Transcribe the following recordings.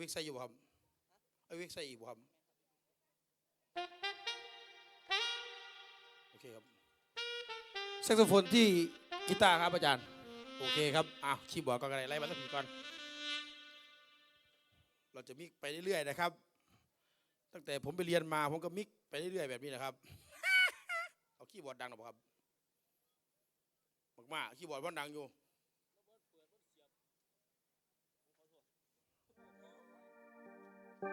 วิกใส่อยู่บ่ครับเอาวิกใส่อีกบ่ครับโอเคครับแซกโซโฟนที่กีตาร์ครับอาจารย์ โอเคครับอ้าวคีย์บอร์ดก็อะไรไล่มาสักทีก่อน เราจะมิกไปเรื่อยๆนะครับ ตั้งแต่ผมไปเรียนมาผมก็มิกไปเรื่อยๆแบบนี้นะครับ เอาคีย์บอร์ดดังหน่อยบ่ครับมากๆคีย์บอร์ดมันดังอยู่ คีย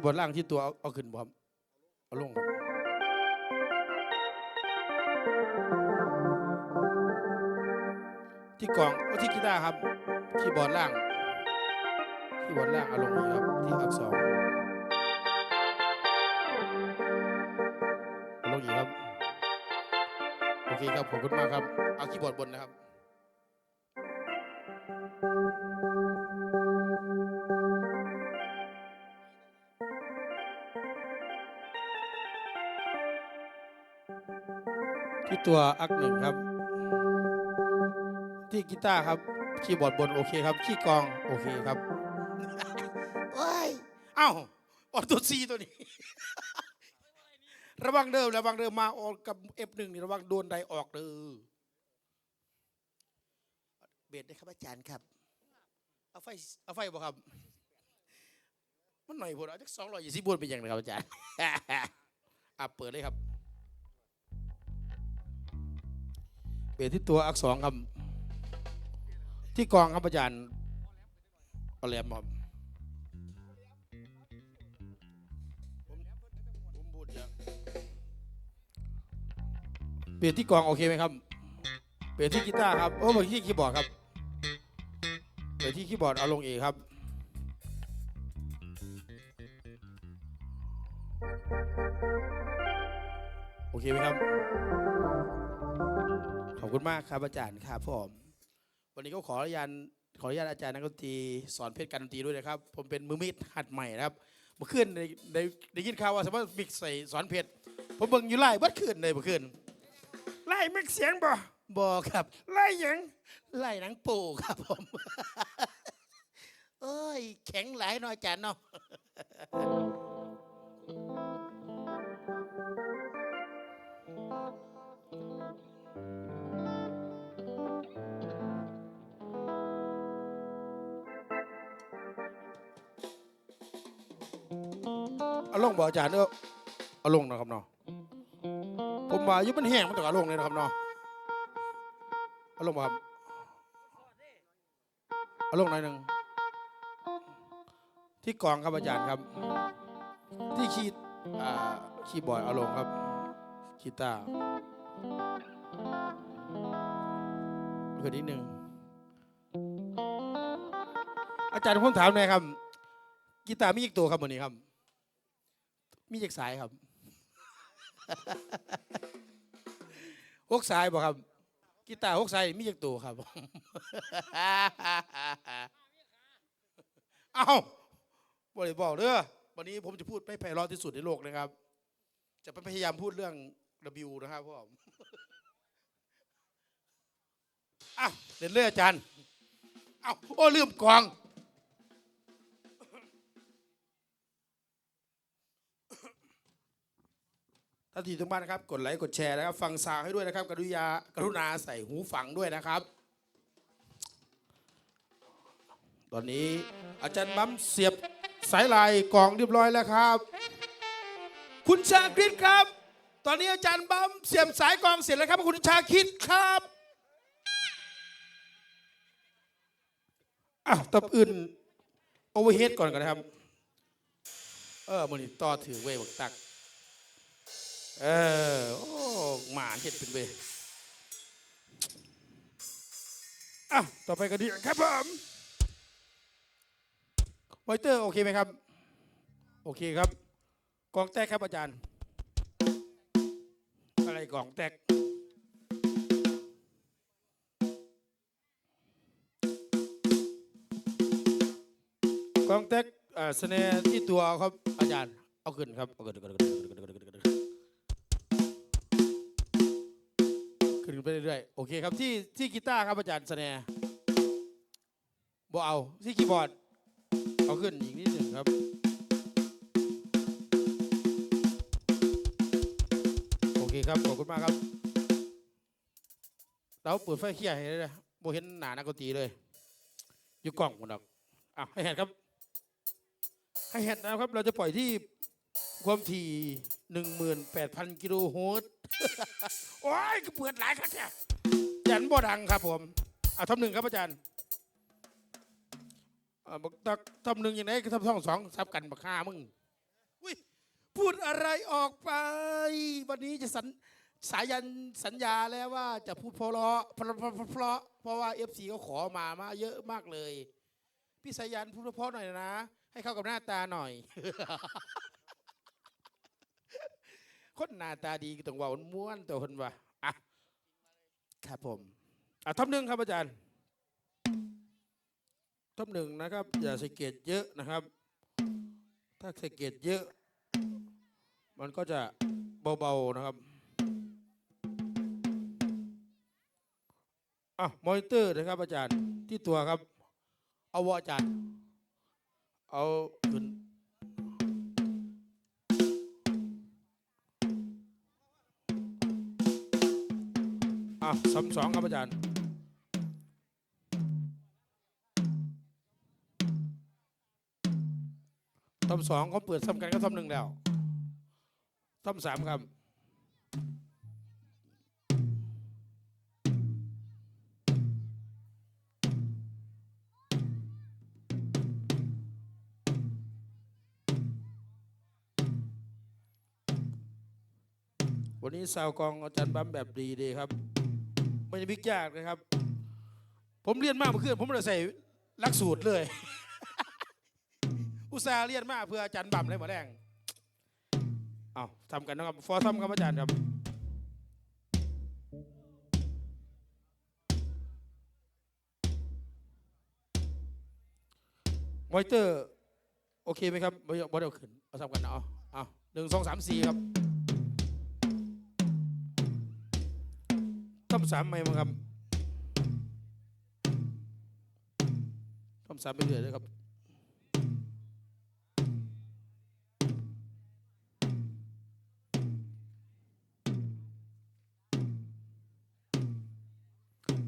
์บอร์ดล่างที่ตัวเอาเอาขึ้นบ่ครับเอาลงครับที่กล่องที่กีตาร์ครับ คีย์บอร์ดล่าง คีย์บอร์ดล่างเอาลงนี่ครับ ที่อักษร เคครับ ขอบคุณมากครับ เอาคีย์บอร์ดบนนะครับที่ตัวอักหนึ่งครับ ที่กีตาร์ครับคีย์บอร์ดบนโอเคครับที่กลองโอเคครับว้ายเอ้าออตัวซีตัวนี้ ระวังเดิมระวังเดิมมาออกกับ F1 นี่งระวังโดนใดออกเด้อเบสได้ครับอาจารย์ครับ เอาไฟเอาไฟบ่ครับ มันหน่อยพอเอาจักสองร้อยยี่สิบบนเป็นอย่างไรครับอาจารย์ อะเปิดเลยครับเปลี่ยนที่ตัวอักษรครับ ที่กองครับอาจารย์เอาแหลมครับ เปลี่ยนที่กองโอเคไหมครับ เปลี่ยนที่กีตาร์ครับโอ้เปลี่ยนที่คีย์บอร์ดครับ เปลี่ยนที่คีย์บอร์ดเอาลงเอครับโอเคไหมครับ ขอบคุณมากครับอาจารย์ครับผมวันนี้ก็ขออนุญาตขออนุญาตอาจารย์นักดนตรีสอนเพชรการดนตรีด้วยนะครับ ผมเป็นมือมีดหัดใหม่นะครับมื่อคืนได้ได้ได้ยินข่าวว่าสามารถมิกใส่สอนเพชรผมเบิ่งอยู่ไล่เบัดคืนเลยเมื่อคืน มิกซ์เสียงบ่บ่ครับ ไล่หยังไล่หนังปูครับผมเอ้ย แข็งหลายเนาะอาจารย์เนาะเอาลงบ่อาจารย์เออเอาลงนะครับเนาะ ผมว่าอยุบมันแห้งมันต้องเอาลงเลยนะครับเนาะเอาลงบ่ครับเอาลงหน่อยหนึ่งที่กองครับอาจารย์ครับ ที่คีย์อ่าคีย์บอร์ดเอาลงครับกีตาร์เพื่อนิดหนึ่งอาจารย์ผมถามหน่อยครับ กีตาร์มีอีกตัวครับวันนี้ครับ มีจากสายครับ หกสายบ่ครับ กีตาร์หกสายมีจากตัวครับ เอ้าบ่ได้บอกเด้อวันนี้ผมจะพูดไม่ไพเราะที่สุดในโลกนะครับ จะพยายามพูดเรื่อง W นะครับพ่อผมอ้าวเล่นเรื่อยอาจารย์ เอ้าโอ้ลืมกอง ท่านที่ทุกบ้านนะครับ กดไลค์กดแชร์นะครับ ฟังซาวให้ด้วยนะครับ กรุณากรุณาใส่หูฟังด้วยนะครับ ตอนนี้อาจารย์บัมเสียบสายลายกล่องเรียบร้อยแล้วครับ คุณชาคริตครับ ตอนนี้อาจารย์บัมเสียบสายกลองเสร็จแล้วครับคุณชาคริตครับอะตับอื่นโอเวอร์เฮดก่อนกันนะครับ เออมันต่อถือเว้ยบักตัก เออ โอ้หมาเห็ดเป็นเวอะต่อไปก็ดีครับผมมอยเตอร์โอเคไหมครับ โอเคครับกล่องแตกครับอาจารย์ อะไรกล่องแตกกล่องแตกอ่าสเนห์ที่ตัวครับอาจารย์ เอาขึ้นครับ เอาขึ้นขึ้นขึ้นเอาขึ้นเอาขึ้นเอาขึ้นเอาขึ้น ไปเรื่อยๆโอเคครับที่ที่กีตาร์ครับอาจารย์สแนร์บ่เอาที่คีย์บอร์ด เอาขึ้นอีกนิดหนึ่งครับ โอเคครับ ขอบคุณมากครับ เราเปิดไฟเคลียให้เลยนะโบเห็นหนานักดนตรีเลยอยู่กล่องหมดดอกอะให้เห็นครับให้เห็นนะครับ เราจะปล่อยที่ความถี่หนึ่งหมื่นแปดพันกิโลโฮร์ตซ์ โอ้ยก็เปิดหลายครับเนี่ยยันบ่ดังครับผมอะทำหนึ่งครับอาจารย์อ่าบอกตักทำหนึ่งอย่างไรก็ทำสองสองซับกันบักห้ามึงอุ้ยพูดอะไรออกไป วันนี้จะสัญสายันสัญญาแล้วว่าจะพูดเพราะเพราะเพราะเพราะเพราะเพราะว่าเอฟซีเขาขอมามาเยอะมากเลย พี่สายันพูดเพราะๆหน่อยนะ ให้เข้ากับหน้าตาหน่อย คนหน้าตาดีก็ต้องว่าม้วนตัวคนว่าอะครับผมอะท็อปหนึ่งครับอาจารย์ท็อปหนึ่งนะครับ อย่าส่เกียรติเยอะนะครับ ถ้าส่เกียรติเยอะ มันก็จะเบาๆนะครับอะมอนิเตอร์นะครับ อาจารย์ที่ตัวครับ เอาวะอาจารย์ เอาขึ้น อะสามสองครับอาจารย์ทำสองเขาเปิดซ้ำกันก็ทำหนึ่งแล้วทำสามครับวันนี้ซาวกองอาจารย์บัมแบบดีดีครับ ไม่ได้พิกยากนะครับ ผมเรียนมากเมื่อคืนผมเลยใส่หลักสูตรเลย อุตส่าห์เรียนมากเพื่ออาจารย์บัมเลยหมาแรงเอาทำกันนะครับฟอร์ซัมครับอาจารย์ครับมอนิเตอร์ โอเคไหมครับบอบอเดียวขึ้นเอาทำกันนะเอาเอาหนึ่งสองสามสี่ครับำสามไหมมั้งครับทำสามไปเรื่อยเลยครับ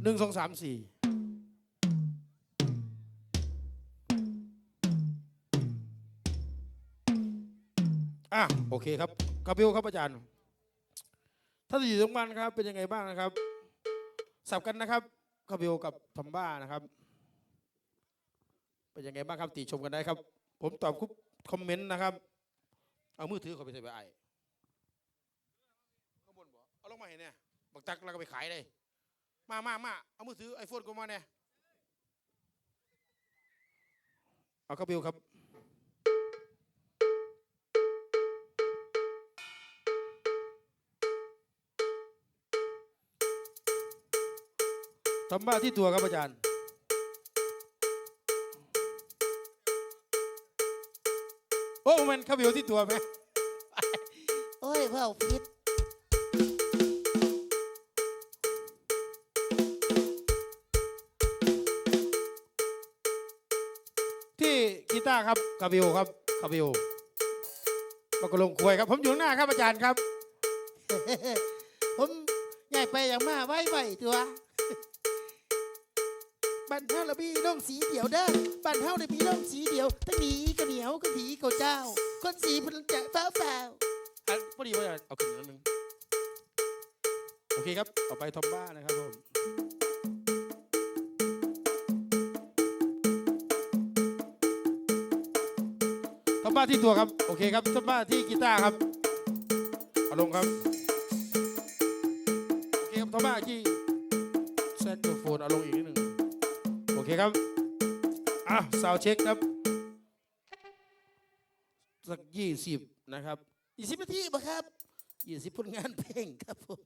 หนึ่งสองสามสี่อะโอเคครับกระเบิวครับอาจารย์ถ้าจะอยู่ตรงมันครับ เป็นยังไงบ้างนะครับ สับกันนะครับกระเบิวกับทอมบ้านะครับเป็นยังไงบ้างครับติชมกันได้ครับ ผมตอบคุกคอมเมนต์นะครับ เอามือถือเขาไปใส่ใบไอ้ข้างบนบ่เอาลงมาเห็นเนี่ยบักตักแล้วก็ไปขายเลยมามามาเอามือถือไอโฟนกูมาเนี่ยเอากระเบิวครับ ทำบ้าที่ตัวครับอาจารย์ โอ้มันเข้าไปอยู่ที่ตัวไหมโอ้ยเผ่าพิษที่กีตาร์ครับคาบิโอครับคาบิโอมากระลงควยครับ ผมอยู่ข้างหน้าครับอาจารย์ครับ ผมใหญ่ไปอย่างมาไว้ไว้ตัว บันเท่าละพี่น้องสีเดียวเด้อบันเท่าละพี่น้องสีเดียวทั้งหนีก็เหนียวก็ผีก็เจ้า คนสีพลังจะฟ้าฟ้าอันพอดีว่าเอาขึ้นนิดนึงโอเคครับต่อไปทอมบ้านะครับผมทอมบ้าที่ตัวครับ โอเคครับทอมบ้าที่กีตาร์ครับเอาลงครับ โอเคครับทอมบ้าที่แซกโซโฟนเอาลงอีกนิดหนึ่ง เคครับ อะสาวเช็คครับ สักยี่สิบนะครับยี่สิบนาทีบ่ครับยี่สิบผลงานเพลงครับผม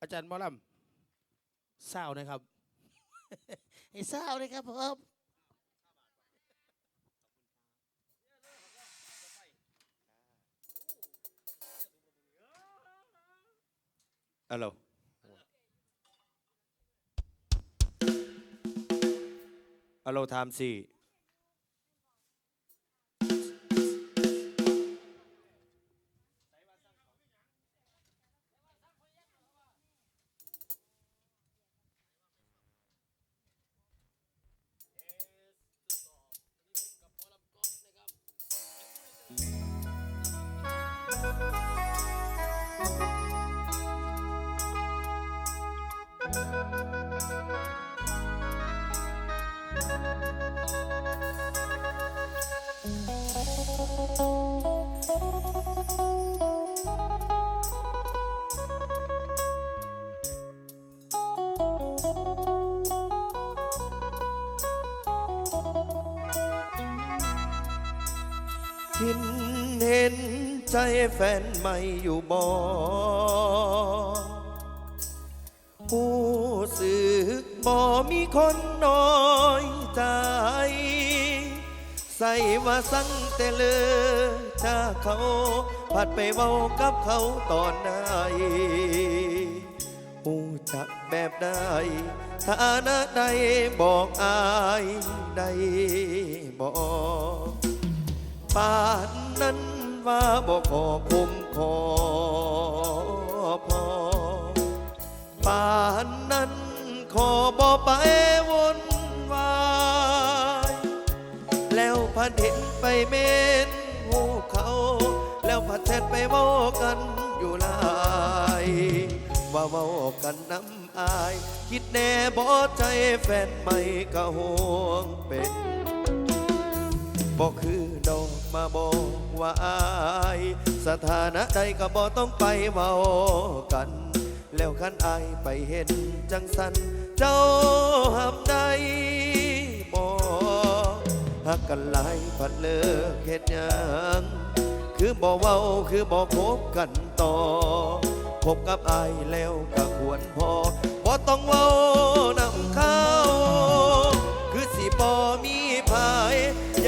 อาจารย์หมอลำเศร้านะครับไอ้เศร้าเลยครับผมฮัลโหลฮัลโหลไทม์สี่ คินเห็นใจแฟนใหม่อยู่บ่ผู้สึกบ่มีคนน้อยใจ ใส่ว่าสั่งแต่เลอถ้าเขาผัดไปเมากับเขาตอนไหนหูจักแบบใดฐานะใดบอกอายได้บอก ป่านนั้นว่าบอกขอคุมขอพอป่านนั้นขอบอกไปวนวายแล้วพันเห็นไปเมนหูเขา แล้วพัดแทนไปเมากันอยู่หลายว่าเมากันน้ำอาย คิดแน่บอใจแฟนใหม่ก็ห่วงเป็นบอคือดอก มาบอกว่าอายสถานะใดก็บอกต้องไปเมากัน แล้วคันอายไปเห็นจังสัน เจ้าหับได้บอกหักกันหลายพัดเลิกเหตุยังคือบอกเว้าคือบอกคบกันต่อ พบกับอายแล้วก็ควรพอบ่ต้องเว้านำเข้าคือสิบอมี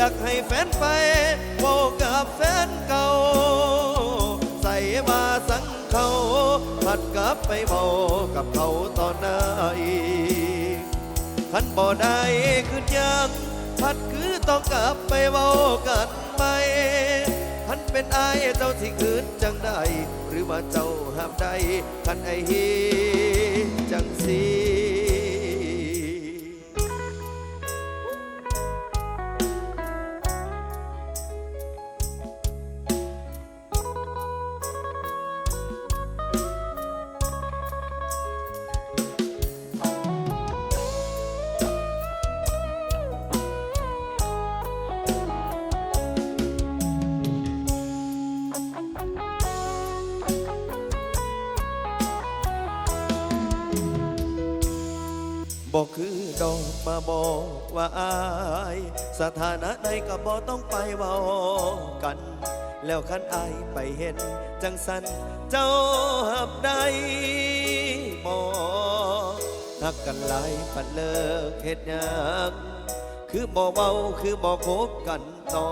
อยากให้แฟนไปโวกับแฟนเก่า ใส่มาสังเขาผัดกลับไปเมากับเขาตอนหนขันบ่ได้ขึ้นยังพัดคือต้องกลับไปเมากันไหมขันเป็นอายเจ้าสิคืนจังได้ หรือว่าเจ้าห้ามได้ขันไอฮีจังสี บอกคือดอกมาบอกว่าอาย สถานะใดก็บอกต้องไปเว้ากัน แล้วคันอายไปเห็น จังสันเจ้าหับได้บอกหักกันหลายปันเลิกเหตุยังคือบอกเบาคือบอกคบกันต่อ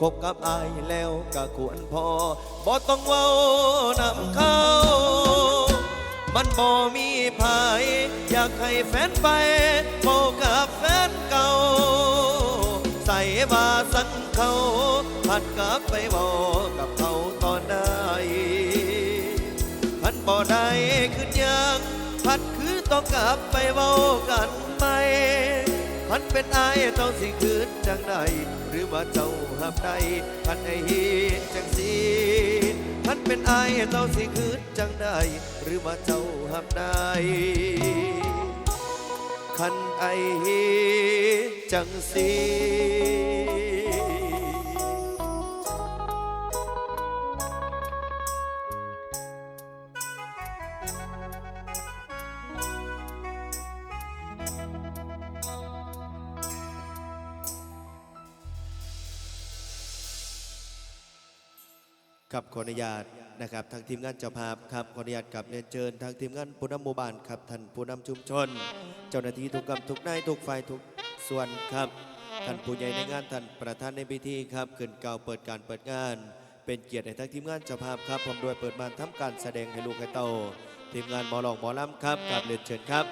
คบกับอายแล้วก็ควรพอบ่ต้องเว้านำเข้า มันบ่มีภายอยากให้แฟนไปโมกับแฟนเก่า ใส่มาสังเขาผัดกลับไปบอกกับเขาตอนใดพันบ่ได้ขึ้นยังพัดคือต้องกลับไปเว้ากันไหมพันเป็นอายเจ้าสิคืนจังใดหรือว่าเจ้าหับใดพันไอเห็นจังสี พันเป็นไอเจ้าสิคืนจังได้ หรือว่าเจ้าหับใดคันไอเห็นจังสี ครับขออนุญาตนะครับทางทีมงานเจ้าภาพครับขออนุญาตกับเรียนเชิญทางทีมงานผู้นำหมู่บ้านครับท่านผู้นำชุมชน เจ้าหน้าที่ทุกกำทุกนายทุกฝ่ายทุกส่วนครับท่านผู้ใหญ่ในงานท่านประธานในพิธีครับขึ้นกล่าวเปิดการเปิดงาน เป็นเกียรติในทางทีมงานเจ้าภาพครับผมด้วยเปิดมานทำการแสดงให้ลูกให้โตทีมงานหมอหลอกหมอลำครับกับเรียนเชิญครับ